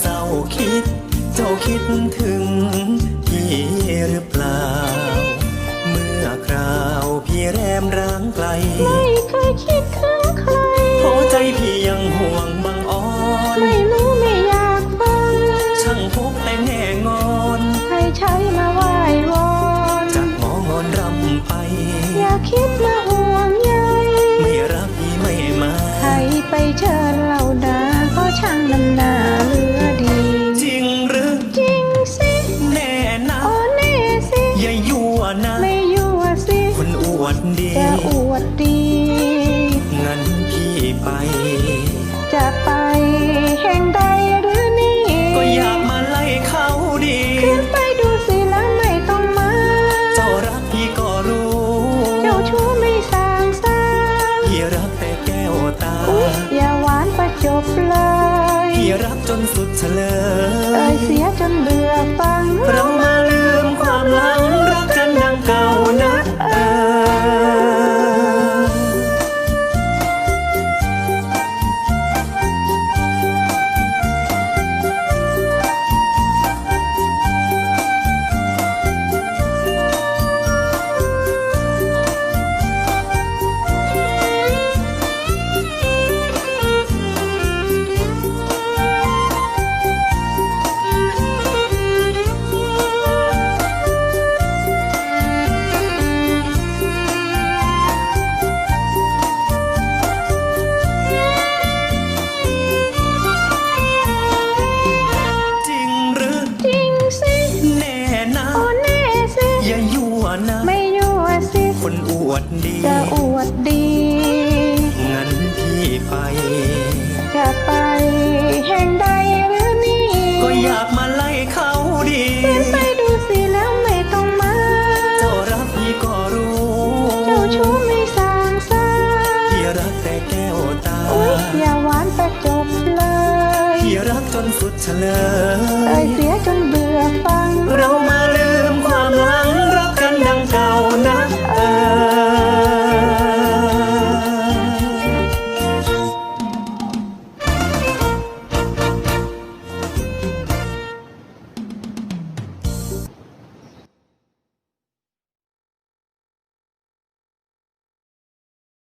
เศร้าคิด เจ้าคิดถึงพี่หรือเปล่า เมื่อคราวพี่แรมร้างไกล ไม่เคยคิดถึงใครหัวใจพี่ยังห่วงบางอ้อน ไม่รู้ไม่อยากฟัง ช่างพบแต่แง่งอนให้ใช้มาไหว้วอนจากมองอนรำไป อย่าคิดมาห่วงใยไม่รักพี่ไม่มา ใครไปเชิญเราดาก็ช่างนำนา ดดี จะอวดดี งั้นพี่ไป จะไปแห่งใดหรือนี่ ก็อยากมาไล่เขาดี ขึ้นไปดูสิแล้วไม่ต้องมา เจ้ารักพี่ก็รู้ เจ้าชู้ไม่สร้างสร้างพี่รักแต่แก้วตา อุ๊ยอย่าหวานประจบเลย พี่รักจนสุดเฉลเอ่ยยเสียจน นะไม่ยั่วสิคนอวดดี จะอวดดี งั้นพี่ไป จะไปแห่งใดหรือนี่ ก็อยากมาไล่เขาดีขึ้นไปดูสิแล้วไม่ต้องมา เจ้ารักพี่ก็รู้ เจ้าชู้ไม่สร้างสร้างพี่รักแต่แก้วตาอุ๊ยอย่าหวานประจบเลยพี่รักจนสุดเฉลเอ่ยยเสี